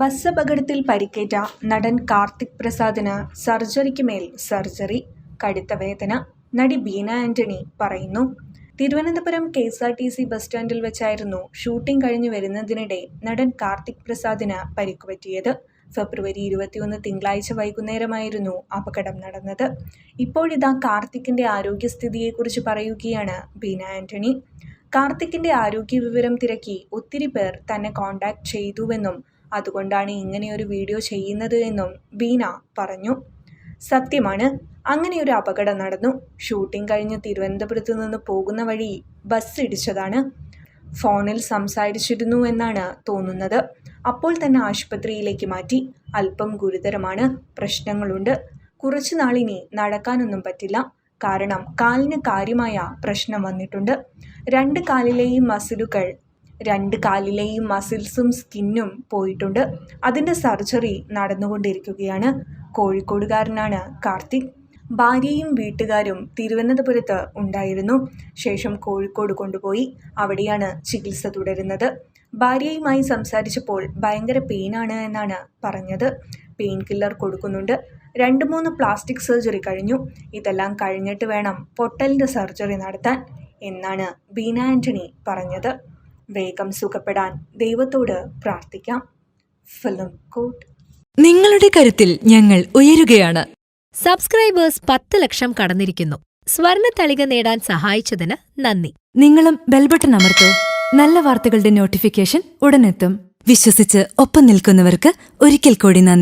Bus അപകടത്തിൽ പരിക്കേറ്റ നടൻ കാർത്തിക് പ്രസാദിന് സർജറിക്ക് മേൽ സർജറി കടുത്ത വേദന നടി ബീന ആന്റണി പറയുന്നു. Thiruvananthapuram K S R T C bus സ്റ്റാൻഡിൽ വെച്ചായിരുന്നു ഷൂട്ടിംഗ് കഴിഞ്ഞു വരുന്നതിനിടെ നടൻ കാർത്തിക് പ്രസാദിന് പരിക്കുപറ്റിയത് ഫെബ്രുവരി ഇരുപത്തിയൊന്ന് തിങ്കളാഴ്ച വൈകുന്നേരമായിരുന്നു അപകടം നടന്നത്. ഇപ്പോഴിതാ കാർത്തിക്കിന്റെ ആരോഗ്യസ്ഥിതിയെക്കുറിച്ച് പറയുകയാണ് ബീന ആന്റണി. കാർത്തിക്കിന്റെ ആരോഗ്യ വിവരം തിരക്കി ഒത്തിരി പേർ തന്നെ കോണ്ടാക്ട് ചെയ്തുവെന്നും അതുകൊണ്ടാണ് ഇങ്ങനെയൊരു വീഡിയോ ചെയ്യുന്നത് എന്നും ബീന പറഞ്ഞു. സത്യമാണ് അങ്ങനെ ഒരു അപകടം നടന്നു. ഷൂട്ടിംഗ് കഴിഞ്ഞ് തിരുവനന്തപുരത്ത് നിന്ന് പോകുന്ന വഴി ബസ് ഇടിച്ചതാണ്. ഫോണിൽ സംസാരിച്ചിരുന്നു എന്നാണ് തോന്നുന്നത്. അപ്പോൾ തന്നെ ആശുപത്രിയിലേക്ക് മാറ്റി. അല്പം ഗുരുതരമാണ് പ്രശ്നങ്ങളുണ്ട്. കുറച്ചു നാളിനി നടക്കാനൊന്നും പറ്റില്ല. കാരണം കാലിന് കാര്യമായ പ്രശ്നം വന്നിട്ടുണ്ട്. രണ്ട് കാലിലെയും മസിലുകൾ രണ്ട് കാലിലെയും മസിൽസും സ്കിന്നും പോയിട്ടുണ്ട്. അതിന്റെ സർജറി നടന്നുകൊണ്ടിരിക്കുകയാണ്. കോഴിക്കോടുകാരനാണ് കാർത്തിക്. ഭാര്യയും വീട്ടുകാരും തിരുവനന്തപുരത്ത് ഉണ്ടായിരുന്നു. ശേഷം കോഴിക്കോട് കൊണ്ടുപോയി. അവിടെയാണ് ചികിത്സ തുടരുന്നത്. ഭാര്യയുമായി സംസാരിച്ചപ്പോൾ ഭയങ്കര പെയിനാണ് എന്നാണ് പറഞ്ഞത്. പെയിൻ കില്ലർ കൊടുക്കുന്നുണ്ട്. രണ്ട് മൂന്ന് പ്ലാസ്റ്റിക് സർജറി കഴിഞ്ഞു. ഇതെല്ലാം കഴിഞ്ഞിട്ട് വേണം പൊട്ടലിന്റെ സർജറി നടത്താൻ എന്നാണ് ബീന ആന്റണി പറഞ്ഞത്. വേഗം സുഖപ്പെടാൻ ദൈവത്തോട് പ്രാർത്ഥിക്കാം. ഫിലിം കോട്ട്. നിങ്ങളുടെ കരുത്തിൽ ഞങ്ങൾ ഉയരുകയാണ്. സബ്സ്ക്രൈബേഴ്സ് പത്ത് ലക്ഷം കടന്നിരിക്കുന്നു. സ്വർണ തളിക നേടാൻ സഹായിച്ചതിന് നന്ദി. നിങ്ങളും ബെൽബട്ടൺ അമർത്തോ. നല്ല വാർത്തകളുടെ നോട്ടിഫിക്കേഷൻ ഉടനെത്തും. വിശ്വസിച്ച് ഒപ്പം നിൽക്കുന്നവർക്ക് ഒരിക്കൽ കൂടി നന്ദി.